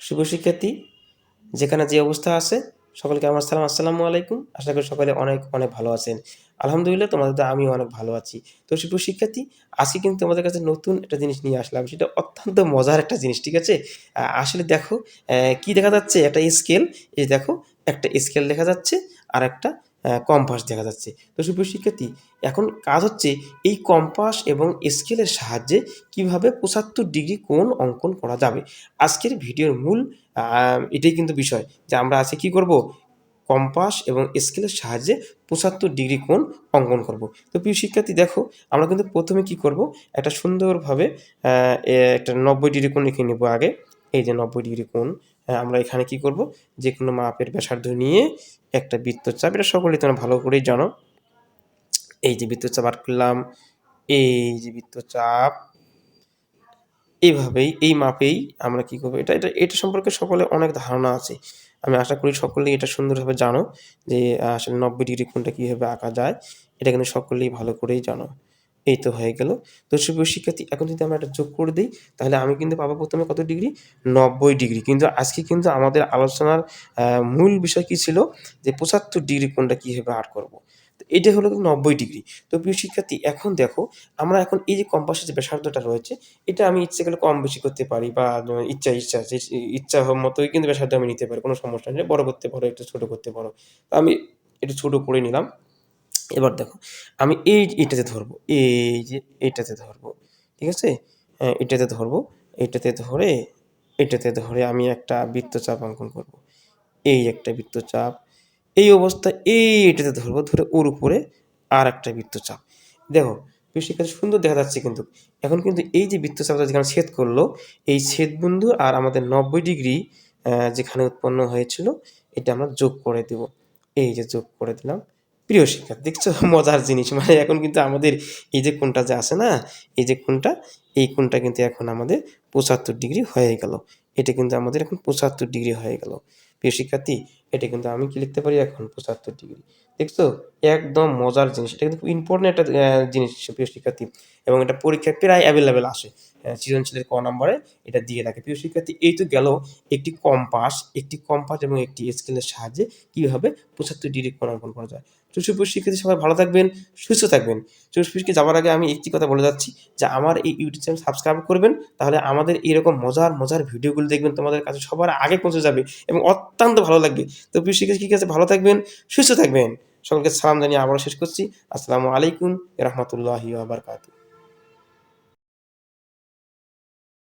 শুভ শিক্ষার্থী, যেখানে যে অবস্থা আছে, সকলকে আমার সালাম, আসসালামু আলাইকুম। আশা করি সকলে অনেক অনেক ভালো আছেন। আলহামদুলিল্লাহ, তোমাদের তো আমি অনেক ভালো আছি। তো শুভ শিক্ষার্থী, আজকে কিন্তু তোমাদের কাছে নতুন একটা জিনিস নিয়ে আসলাম। সেটা অত্যন্ত মজার একটা জিনিস, ঠিক আছে? আসলে দেখো কি দেখা যাচ্ছে? একটা স্কেল, এই দেখো, একটা স্কেল দেখা যাচ্ছে আর একটা কম্পাস দেখা যাচ্ছে। তো শুভ শিক্ষার্থী, এখন কাজ হচ্ছে এই কম্পাস এবং স্কেলের সাহায্যে কীভাবে পঁচাত্তর ডিগ্রি কোণ অঙ্কন করা যাবে। আজকের ভিডিওর মূল এটাই কিন্তু বিষয় যে আমরা আজকে কি করব? কম্পাস এবং স্কেলের সাহায্যে পঁচাত্তর ডিগ্রি কোণ অঙ্কন করব। তো প্রিয় শিক্ষার্থী, দেখো, আমরা কিন্তু প্রথমে কি করব? একটা সুন্দরভাবে একটা নব্বই ডিগ্রি কোণ লিখে নেব আগে। এই যে নব্বই ডিগ্রি কোণ আমরা এখানে কি করব? যে কোনো মাপের ব্যাসার্ধ নিয়ে একটা বৃত্তচাপ এটা সকলেই তোমরা ভালো করেই জানো। এই যে বৃত্তচাপ আট করলাম, এই যে বৃত্তচাপ এইভাবেই এই মাপেই আমরা কি করব? এটা এটা এটা সম্পর্কে সকলে অনেক ধারণা আছে। আমি আশা করি সকলেই এটা সুন্দরভাবে জানো যে, আসলে নব্বই ডিগ্রি কোণটা কীভাবে আঁকা যায়, এটা কিন্তু সকলেই ভালো করেই জানো। এই তো হয়ে গেল। তো শুভ শিক্ষার্থী, এখন যদি আমরা এটা যোগ করে দিই, তাহলে আমি কিন্তু পাবো প্রথমে কত ডিগ্রি? নব্বই ডিগ্রি। কিন্তু আজকে কিন্তু আমাদের আলোচনার মূল বিষয় কি ছিল? যে পঁচাত্তর ডিগ্রি কোণটা কীভাবে আট করব? তো এটা হলো কিন্তু নব্বই ডিগ্রি। তো প্রিয় শিক্ষার্থী, এখন দেখো, আমরা এখন এই যে কম্পাসের যে ব্যাসার্ধটা রয়েছে, এটা আমি ইচ্ছে করলে কম বেশি করতে পারি বা ইচ্ছা ইচ্ছা যে ইচ্ছা হওয়ার মতোই কিন্তু ব্যাসার্ধ আমি নিতে পারি, কোনো সমস্যা নেই। বড় করতে পারো, একটু ছোটো করতে পারো। তো আমি একটু ছোট করে নিলাম। এবার দেখো, আমি এই এটাতে ধরবো, এই যে এটাতে ধরবো, ঠিক আছে? হ্যাঁ এটাতে ধরবো, এটাতে ধরে এটাতে ধরে আমি একটা বৃত্তচাপ অঙ্কন করব। এই একটা বৃত্তচাপ, এই অবস্থা এই এটাতে ধরবো, ধরে ওর উপরে আর একটা বৃত্তচাপ। দেখো বেশিকাল সুন্দর দেখা যাচ্ছে কিন্তু, এখন কিন্তু এই যে বৃত্তচাপটা যেখানে ছেদ করল, এই ছেদ বিন্দু আর আমাদের নব্বই ডিগ্রি যেখানে উৎপন্ন হয়েছিল, এটা আমরা যোগ করে দেব। এই যে যোগ করে দিলাম প্রিয় শিক্ষার্থী দেখছ? মজার জিনিস। মানে এখন কিন্তু আমাদের এই যে কোনটা যে আছে না, এই যে কোনটা, এই কোনটা কিন্তু এখন আমাদের পঁচাত্তর ডিগ্রি হয়ে গেল। এটা কিন্তু আমাদের এখন পঁচাত্তর ডিগ্রি হয়ে গেল। প্রিয় শিক্ষার্থী, এটা কিন্তু আমি কি লিখতে পারি এখন? পঁচাত্তর ডিগ্রি। দেখছ? একদম মজার জিনিস। এটা কিন্তু ইম্পর্টেন্ট একটা জিনিস প্রিয় শিক্ষার্থী। এবং এটা পরীক্ষায় প্রায় অ্যাভেলেবেল আসে। আহ, সৃজনশীলের ক নম্বরে এটা দিয়ে থাকে। প্রিয় শিক্ষার্থী এই তো গেল একটি কম্পাস একটি কম্পাস এবং একটি স্কেলের সাহায্যে কীভাবে পঁচাত্তর ডিগ্রি কোণ করা যায়। সুপ্রিয় শিক্ষার্থী সবাই ভালো থাকবেন সুস্থ থাকবেন। চৌষট্টিকে যাওয়ার আগে আমি একটি কথা বলে যাচ্ছি যে আমার এই ইউটিউব চ্যানেল সাবস্ক্রাইব করবেন তাহলে আমাদের এরকম মজার মজার ভিডিওগুলো দেখবেন তোমাদের কাছে সবার আগে পৌঁছে যাবে এবং অত্যন্ত ভালো লাগবে। তো প্রিয় শিক্ষার্থী ঠিক আছে ভালো থাকবেন সুস্থ থাকবেন। সকলকে সালাম জানিয়ে আবারও শেষ করছি। আসসালামু আলাইকুম রহমতুল্লাহি আবরকাতু